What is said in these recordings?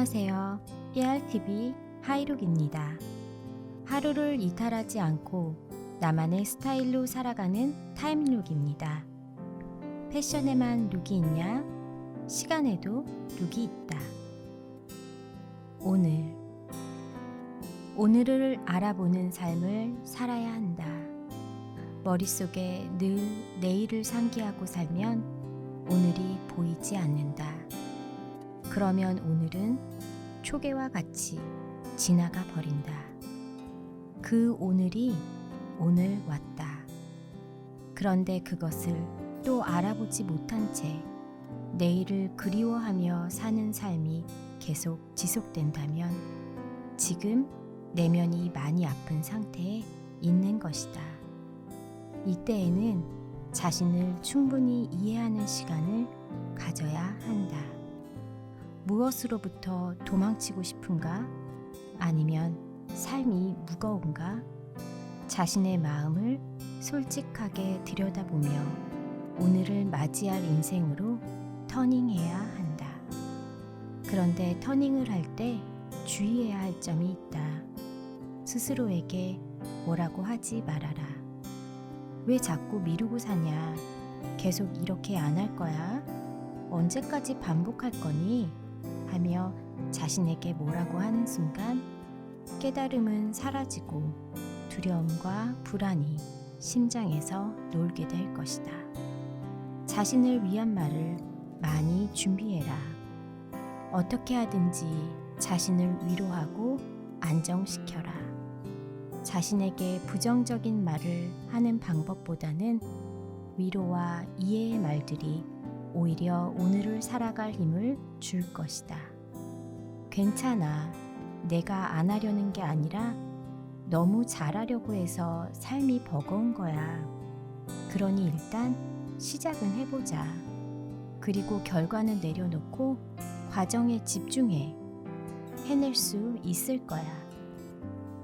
안녕하세요. ERTV 하이룩입니다. 하루를 이탈하지 않고 나만의 스타일로 살아가는 타임룩입니다. 패션에만 룩이 있냐? 시간에도 룩이 있다. 오늘 오늘을 알아보는 삶을 살아야 한다. 머릿속에 늘 내일을 상기하고 살면 오늘이 보이지 않는다. 그러면 오늘은 초계와 같이 지나가 버린다. 그 오늘이 오늘 왔다. 그런데 그것을 또 알아보지 못한 채 내일을 그리워하며 사는 삶이 계속 지속된다면 지금 내면이 많이 아픈 상태에 있는 것이다. 이때에는 자신을 충분히 이해하는 시간을 가져야 한다. 무엇으로부터 도망치고 싶은가? 아니면 삶이 무거운가? 자신의 마음을 솔직하게 들여다보며 오늘을 맞이할 인생으로 터닝해야 한다. 그런데 터닝을 할 때 주의해야 할 점이 있다. 스스로에게 뭐라고 하지 말아라. 왜 자꾸 미루고 사냐? 계속 이렇게 안 할 거야? 언제까지 반복할 거니? 하며 자신에게 뭐라고 하는 순간 깨달음은 사라지고 두려움과 불안이 심장에서 놀게 될 것이다. 자신을 위한 말을 많이 준비해라. 어떻게 하든지 자신을 위로하고 안정시켜라. 자신에게 부정적인 말을 하는 방법보다는 위로와 이해의 말들이 오히려 오늘을 살아갈 힘을 줄 것이다. 괜찮아. 내가 안 하려는 게 아니라 너무 잘하려고 해서 삶이 버거운 거야. 그러니 일단 시작은 해보자. 그리고 결과는 내려놓고 과정에 집중해. 해낼 수 있을 거야.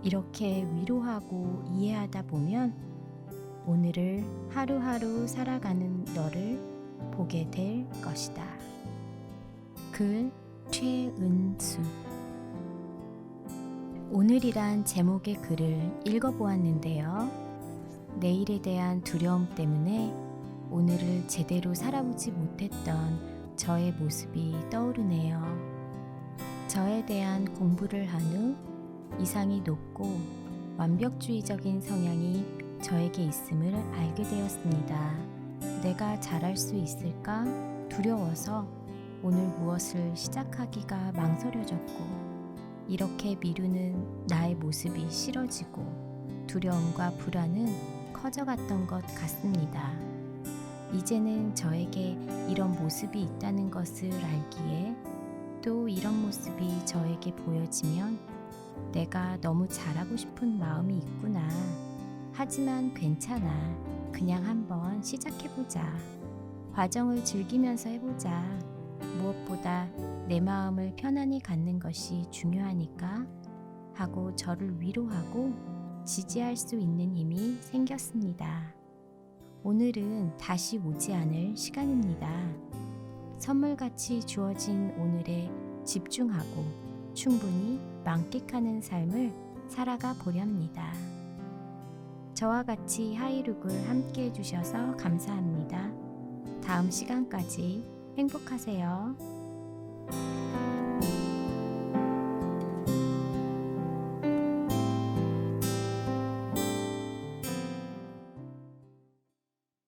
이렇게 위로하고 이해하다 보면 오늘을 하루하루 살아가는 너를 보게 될 것이다. 글 최은수 오늘이란 제목의 글을 읽어보았는데요. 내일에 대한 두려움 때문에 오늘을 제대로 살아보지 못했던 저의 모습이 떠오르네요. 저에 대한 공부를 한 후 이상이 높고 완벽주의적인 성향이 저에게 있음을 알게 되었습니다. 내가 잘할 수 있을까 두려워서 오늘 무엇을 시작하기가 망설여졌고 이렇게 미루는 나의 모습이 싫어지고 두려움과 불안은 커져갔던 것 같습니다. 이제는 저에게 이런 모습이 있다는 것을 알기에 또 이런 모습이 저에게 보여지면 내가 너무 잘하고 싶은 마음이 있구나. 하지만 괜찮아. 그냥 한번 시작해보자. 과정을 즐기면서 해보자. 무엇보다 내 마음을 편안히 갖는 것이 중요하니까 하고 저를 위로하고 지지할 수 있는 힘이 생겼습니다. 오늘은 다시 오지 않을 시간입니다. 선물같이 주어진 오늘에 집중하고 충분히 만끽하는 삶을 살아가 보렵니다. 저와 같이 하이룩을 함께 해주셔서 감사합니다. 다음 시간까지 행복하세요.